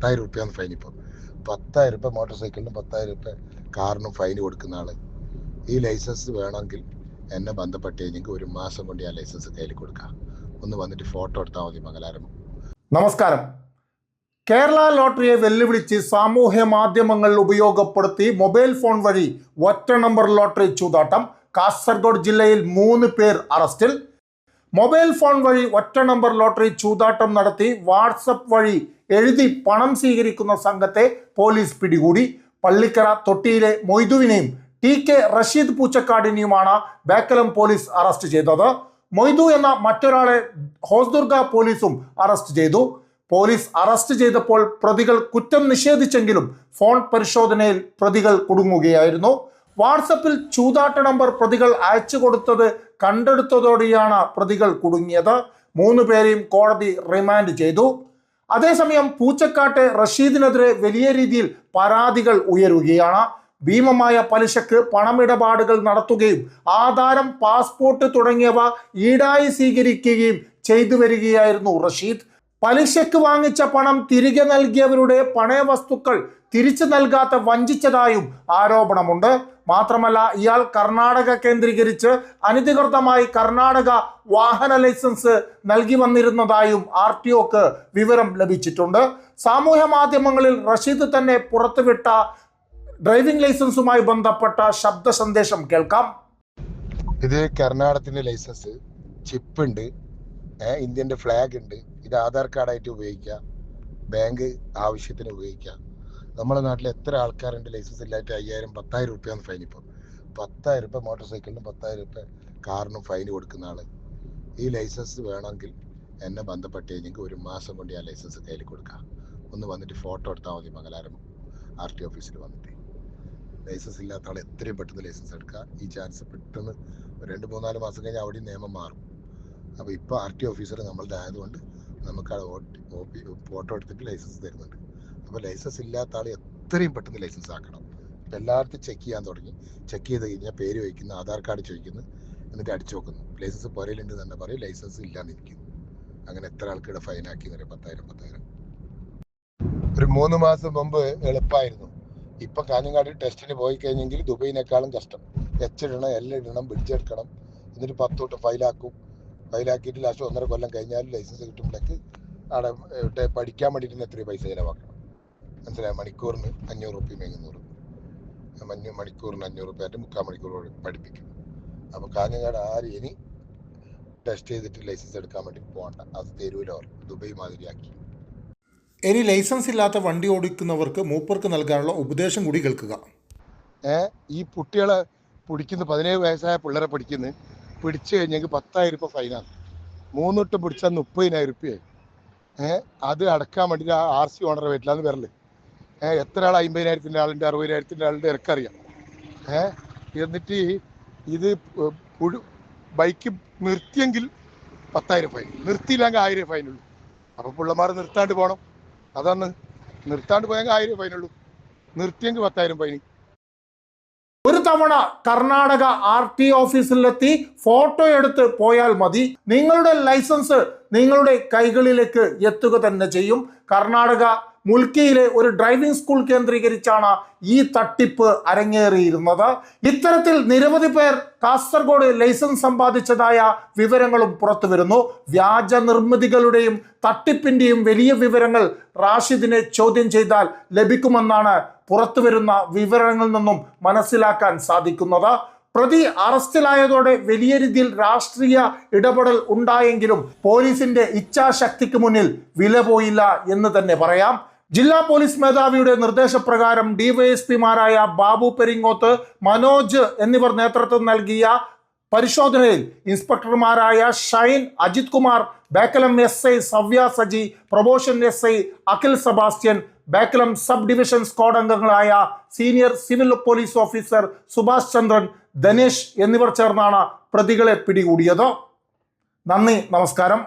പത്തായിരം റുപ്യാണ് ഫൈൻ ഇപ്പോൾ പത്തായിരം റുപ്യ മോട്ടോർ സൈക്കിളിനും പത്തായിരം റുപ്യ കാറിനും ഫൈൻ കൊടുക്കുന്ന ആൾ. ഈ ലൈസൻസ് വേണമെങ്കിൽ എന്നെ ബന്ധപ്പെട്ട് കഴിഞ്ഞെങ്കിൽ ഒരു മാസം കൊണ്ട് ഞാൻ ലൈസൻസ് കയ്യിൽ കൊടുക്കാം. ഒന്ന് വന്നിട്ട് ഫോട്ടോ എടുത്താൽ മതി മംഗലാരം. നമസ്കാരം. കേരള ലോട്ടറിയെ വെല്ലുവിളിച്ച് സാമൂഹ്യ മാധ്യമങ്ങൾ ഉപയോഗപ്പെടുത്തി മൊബൈൽ ഫോൺ വഴി ഒറ്റ നമ്പർ ലോട്ടറി ചൂതാട്ടം. കാസർഗോഡ് ജില്ലയിൽ മൂന്ന് പേർ അറസ്റ്റിൽ. മൊബൈൽ ഫോൺ വഴി ഒറ്റ നമ്പർ ലോട്ടറി ചൂതാട്ടം നടത്തി വാട്സപ്പ് വഴി എഴുതി പണം സ്വീകരിക്കുന്ന സംഘത്തെ പോലീസ് പിടികൂടി. പള്ളിക്കര തൊട്ടിയിലെ മൊയ്തുവിനെയും ടി കെ റഷീദ് പൂച്ചക്കാടിനെയുമാണ് ബേക്കലം പോലീസ് അറസ്റ്റ് ചെയ്തത്. മൊയ്തു എന്ന മറ്റൊരാളെ ഹോസ്ദുർഗ പോലീസും അറസ്റ്റ് ചെയ്തു. പോലീസ് അറസ്റ്റ് ചെയ്തപ്പോൾ പ്രതികൾ കുറ്റം നിഷേധിച്ചെങ്കിലും ഫോൺ പരിശോധനയിൽ പ്രതികൾ കുടുങ്ങുകയായിരുന്നു. വാട്സപ്പിൽ ചൂതാട്ട നമ്പർ പ്രതികൾ അയച്ചു കൊടുത്തത് കണ്ടെടുത്തതോടെയാണ് പ്രതികൾ കുടുങ്ങിയത്. മൂന്ന് പേരെയും കോടതി റിമാൻഡ് ചെയ്തു. അതേസമയം പൂച്ചക്കാട്ട് റഷീദിനെതിരെ വലിയ രീതിയിൽ പരാതികൾ ഉയരുകയാണ്. ഭീമമായ പലിശക്ക് പണമിടപാടുകൾ നടത്തുകയും ആധാരം പാസ്പോർട്ട് തുടങ്ങിയവ ഈടായി സ്വീകരിക്കുകയും ചെയ്തു വരികയായിരുന്നു റഷീദ്. പലിശക്ക് വാങ്ങിച്ച പണം തിരികെ നൽകിയവരുടെ പണയ വസ്തുക്കൾ തിരിച്ചു നൽകാത്ത വഞ്ചിച്ചതായും ആരോപണമുണ്ട്. മാത്രമല്ല ഇയാൾ കർണാടക കേന്ദ്രീകരിച്ച് അനധികൃതമായി കർണാടക വാഹന ലൈസൻസ് നൽകി വന്നിരുന്നതായും ആർ ടി ഒക്ക് വിവരം ലഭിച്ചിട്ടുണ്ട്. സാമൂഹ്യ മാധ്യമങ്ങളിൽ റഷീദ് തന്നെ പുറത്തുവിട്ട ഡ്രൈവിംഗ് ലൈസൻസുമായി ബന്ധപ്പെട്ട ശബ്ദ സന്ദേശം കേൾക്കാം. ഇത് കർണാടകത്തിന്റെ ലൈസൻസ് ചിപ്പ് ഉണ്ട് ഇന്ത്യന്റെ ഫ്ലാഗ് ഉണ്ട്. ഇത് ആധാർ കാർഡായിട്ട് ഉപയോഗിക്കാം. ബാങ്ക് ആവശ്യത്തിന് ഉപയോഗിക്കാം. നമ്മുടെ നാട്ടിൽ എത്ര ആൾക്കാരുണ്ട് ലൈസൻസ് ഇല്ലാത്ത അയ്യായിരം പത്തായിരം റുപ്യാണ് ഫൈൻ ഇപ്പോൾ പത്തായിരം രൂപ മോട്ടോർ സൈക്കിളിനും പത്തായിരം രൂപ കാറിനും ഫൈൻ കൊടുക്കുന്ന ആൾ ഈ ലൈസൻസ് വേണമെങ്കിൽ എന്നെ ബന്ധപ്പെട്ട് കഴിഞ്ഞെങ്കിൽ ഒരു മാസം കൊണ്ട് ഞാൻ ലൈസൻസ് കയ്യിൽ കൊടുക്കാം. ഒന്ന് വന്നിട്ട് ഫോട്ടോ എടുത്താൽ മതി മംഗലാരം ആർ ടി ഓഫീസിൽ വന്നിട്ട്. ലൈസൻസ് ഇല്ലാത്ത ആൾ എത്രയും പെട്ടെന്ന് ലൈസൻസ് എടുക്കുക. ഈ ചാൻസ് പെട്ടെന്ന് രണ്ട് മൂന്നാൽ മാസം കഴിഞ്ഞാൽ അവിടെ നിയമം മാറും. അപ്പോൾ ഇപ്പോൾ ആർ ടി ഓഫീസർ നമ്മളുടെ ആയതുകൊണ്ട് നമുക്ക് ആ ഫോട്ടോ എടുത്തിട്ട് ലൈസൻസ് തരുന്നുണ്ട്. അപ്പോൾ ലൈസൻസ് ഇല്ലാത്ത ആൾ എത്രയും പെട്ടെന്ന് ലൈസൻസ് ആക്കണം. അപ്പം എല്ലായിടത്തും ചെക്ക് ചെയ്യാൻ തുടങ്ങി. ചെക്ക് ചെയ്ത് കഴിഞ്ഞാൽ പേര് വയ്ക്കുന്നു ആധാർ കാർഡ് ചോദിക്കുന്നു എന്നിട്ട് അടിച്ചു നോക്കുന്നു. ലൈസൻസ് പുരയിലുണ്ട് തന്നെ പറയും ലൈസൻസ് ഇല്ലാന്നിരിക്കുന്നു അങ്ങനെ എത്ര ആൾക്കിടെ ഫൈനാക്കി എന്നറിയാം പത്തായിരം പത്തായിരം. ഒരു മൂന്ന് മാസം മുമ്പ് എളുപ്പമായിരുന്നു ഇപ്പൊ കാഞ്ഞങ്ങാട് ടെസ്റ്റിന് പോയി കഴിഞ്ഞെങ്കിൽ ദുബൈനേക്കാളും കഷ്ടം. എച്ച് ഇടണം എൽ ഇടണം പിടിച്ചെടുക്കണം എന്നിട്ട് പത്ത് തൊട്ട് ഫയലാക്കും ഫയലാക്കിയിട്ട് ലാസ്റ്റ് ഒന്നര കൊല്ലം കഴിഞ്ഞാൽ ലൈസൻസ് കിട്ടുമ്പോഴേക്ക് അവിടെ പഠിക്കാൻ വേണ്ടിയിട്ട് എത്രയും പൈസ ചിലവാക്കണം. മനസ്സിലായ മണിക്കൂറിന് അഞ്ഞൂറ് റുപ്യയും എഴുന്നൂറ്. മഞ്ഞ മണിക്കൂറിന് അഞ്ഞൂറ് റുപ്യായിട്ട് മുക്കാൽ മണിക്കൂർ പഠിപ്പിക്കും. അപ്പോൾ കാഞ്ഞങ്ങാട് ആര് ഇനി ടെസ്റ്റ് ചെയ്തിട്ട് ലൈസൻസ് എടുക്കാൻ വേണ്ടി പോകണ്ട അത് തരൂല അവർ ദുബൈ മാതിരിയാക്കി. ഇനി ലൈസൻസ് ഇല്ലാത്ത വണ്ടി ഓടിക്കുന്നവർക്ക് മൂപ്പർക്ക് നൽകാനുള്ള ഉപദേശം കൂടി കേൾക്കുക. ഏ? ഈ കുട്ടികളെ പിടിക്കുന്ന പതിനേഴ് വയസ്സായ പിള്ളേരെ പിടിക്കുന്നു പിടിച്ചു കഴിഞ്ഞെങ്കിൽ പത്തായിരം രൂപ ഫൈനാണ് മൂന്നിട്ട് പിടിച്ചാൽ മുപ്പതിനായിരം രൂപയായി ഏഹ് അത് അടക്കാൻ വേണ്ടിയിട്ട് ആ ആർ സി ഓണറെ വീട്ടിലാണ് വരൽ. എത്ര ആൾ അമ്പതിനായിരത്തിന്റെ ആളുണ്ട് അറുപതിനായിരത്തിന്റെ ആളുണ്ട് എനിക്കറിയാം. ഏ എന്നിട്ട് ഇത് ബൈക്ക് നിർത്തിയെങ്കിൽ പത്തായിരം ഫൈൻ. നിർത്തിയില്ലെങ്കിൽ ആയിരം ഫൈനുള്ളൂ അപ്പോൾ പിള്ളമാർ നിർത്താണ്ട് പോകണം അതാണ്. നിർത്താണ്ട് പോയെങ്കിൽ ആയിരം ഫൈനുള്ളൂ നിർത്തിയെങ്കിൽ പത്തായിരം ഫൈൻ. ഒരു തവണ കർണാടക ആർ ടി ഓഫീസിലെത്തി ഫോട്ടോ എടുത്ത് പോയാൽ മതി. നിങ്ങളുടെ ലൈസൻസ് നിങ്ങളുടെ കൈകളിലേക്ക് എത്തുക തന്നെ ചെയ്യും. കർണാടക മുൽക്കിയിലെ ഒരു ഡ്രൈവിംഗ് സ്കൂൾ കേന്ദ്രീകരിച്ചാണ് ഈ തട്ടിപ്പ് അരങ്ങേറിയിരുന്നത്. ഇത്തരത്തിൽ നിരവധി പേർ കാസർഗോഡ് ലൈസൻസ് സമ്പാദിച്ചതായ വിവരങ്ങളും പുറത്തു വരുന്നു വ്യാജ നിർമ്മിതികളുടെയും തട്ടിപ്പിന്റെയും വലിയ വിവരങ്ങൾ റാഷിദിനെ ചോദ്യം ചെയ്താൽ ലഭിക്കുമെന്നാണ് പുറത്തു വരുന്ന വിവരങ്ങളിൽ നിന്നും മനസ്സിലാക്കാൻ സാധിക്കുന്നത്. പ്രതി അറസ്റ്റിലായതോടെ വലിയ രീതിയിൽ രാഷ്ട്രീയ ഇടപെടൽ ഉണ്ടായെങ്കിലും പോലീസിന്റെ ഇച്ഛാശക്തിക്ക് മുന്നിൽ വില പോയില്ല എന്ന് തന്നെ പറയാം. ജില്ലാ പോലീസ് മേധാവിയുടെ നിർദ്ദേശപ്രകാരം ഡിവൈഎസ്പിമാരായ ബാബു പെരിങ്ങോത്ത് മനോജ് എന്നിവർ നേതൃത്വം നൽകിയ പരിശോധനയിൽ ഇൻസ്പെക്ടർമാരായ Shine Ajith Kumar Bekalam S I Savya Saji probation S I Akhil Sebastian Bekalam sub division squad അംഗങ്ങളായ senior civil police officer Subhash Chandran Dhanesh എന്നിവർ ചേർന്നാണ് പ്രതികളെ പിടികൂടിയത്. നന്ദി നമസ്കാരം.